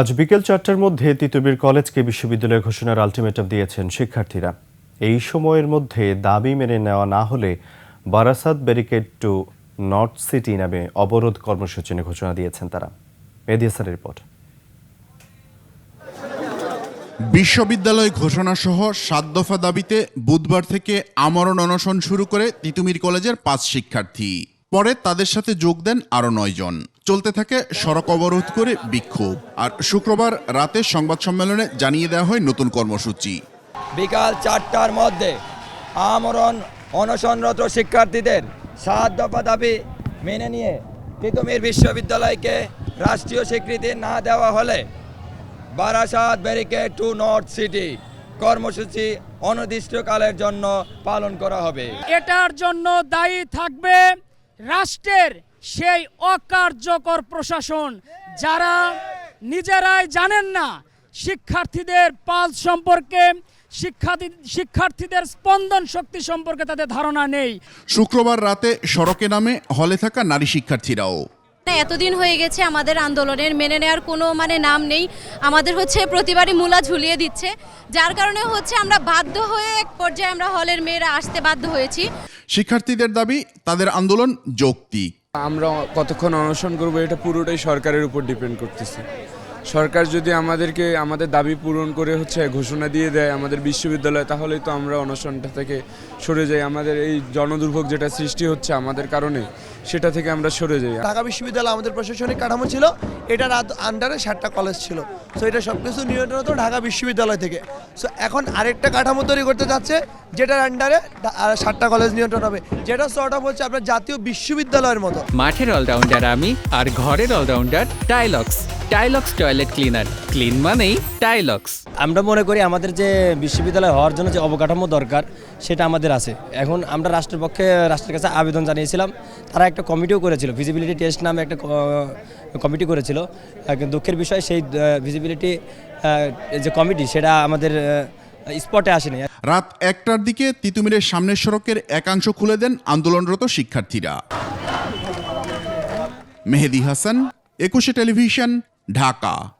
আজ বিকেল চারটার মধ্যে তিতুমির কলেজকে বিশ্ববিদ্যালয় ঘোষণার আলটিমেটাম দিয়েছেন শিক্ষার্থীরা। এই সময়ের মধ্যে দাবি মেনে নেওয়া না হলে Barasat barricade to north city নামে অবরোধ কর্মসূচি ঘোষণা দিয়েছেন তারা। মেদিয়াসার রিপোর্ট। বিশ্ববিদ্যালয় ঘোষণা সহ সাত দফা দাবিতে বুধবার থেকে আমরণ অনশন শুরু করে তিতুমির কলেজের পাঁচ শিক্ষার্থী। পরে তাদের সাথে যোগ দেন আরও নয় জন চলতে থাকে সড়ক অবরোধ করে বিক্ষোভ। আর শুক্রবার রাতে সংবাদ সম্মেলনে জানিয়ে দেওয়া হয় নতুন কর্মসূচি। বিকাল চারটার মধ্যে আমরণ অনশনরত শিক্ষার্থীদের সাত দফা দাবি মেনে নিয়ে তিতুমির বিশ্ববিদ্যালয়কে রাষ্ট্রীয় স্বীকৃতি না দেওয়া হলে Barasat barricade to north city কর্মসূচি অনির্দিষ্টকালের জন্য পালন করা হবে। এটার জন্য দায়ী থাকবে রাষ্ট্রের সেই অকার্যকর প্রশাসন যারা নিজেরাই জানেন না শিক্ষার্থীদের পাল সম্পর্কে শিক্ষার্থী শিক্ষার্থীদের স্পন্দন শক্তি সম্পর্কে তাদের ধারণা নেই। শুক্রবার রাতে সড়কে নামে হলে থাকা নারী শিক্ষার্থীরাও। না, এতদিন হয়ে গেছে আমাদের আন্দোলনের মেনে নেওয়ার কোনো মানে নাম নেই। আমাদের হচ্ছে প্রতিবারই মূলা ঝুলিয়ে দিচ্ছে যার কারণে হচ্ছে আমরা বাধ্য হয়ে এক পর্যায়ে আমরা হলের মেয়েরা আসতে বাধ্য হয়েছি। শিক্ষার্থীদের দাবি তাদের আন্দোলন যৌক্তিক। আমরা কতক্ষণ অনশন করব এটা পুরোটাই সরকারের উপর ডিপেন্ড করতেছে। সরকার যদি আমাদেরকে আমাদের দাবি পূরণ করে হচ্ছে ঘোষণা দিয়ে দেয় আমাদের বিশ্ববিদ্যালয় তাহলেই তো আমরা অনশনটা থেকে সরে যাই। আমাদের এই জনদুর্ভোগ যেটা সৃষ্টি হচ্ছে আমাদের কারণে সেটা থেকে আমরা সরে যাই। ঢাকা বিশ্ববিদ্যালয় আমাদের প্রশাসনিক কাঠামো ছিল এটার আন্ডারে ষাটটা কলেজ ছিল। সো এটা সব কিছু নিয়ন্ত্রণ হতো ঢাকা বিশ্ববিদ্যালয় থেকে। সো এখন আরেকটা কাঠামো তৈরি করতে যাচ্ছে যেটার আন্ডারে ষাটটা কলেজ নিয়ন্ত্রণ হবে। যেটা সর্ট অফ হচ্ছে আপনার জাতীয় বিশ্ববিদ্যালয়ের মতো। মাঠের অলরাউন্ডার আমি আর ঘরের allrounder Tilex Tilex toilet cleaner clean মানেই টাইলক্স আমরা মনে করি আমাদের যে বিশ্ববিদ্যালয় হওয়ার জন্য যে অবকাঠামো দরকার সেটা আমাদের আছে। এখন আমরা রাষ্ট্রের পক্ষে রাষ্ট্রের কাছে আবেদন জানিয়েছিলাম। তারা একটা কমিটিও করেছিল ভিজিবিলিটি টেস্ট নামে একটা কমিটি করেছিল। কিন্তু দুঃখের বিষয় সেই ভিজিবিলিটি যে কমিটি সেটা আমাদের স্পটে আসেনি। রাত একটার দিকে তিতুমিরের সামনের সড়কের একাংশ খুলে দেন আন্দোলনরত শিক্ষার্থীরা। মেহেদি হাসান একুশে টেলিভিশন ঢাকা।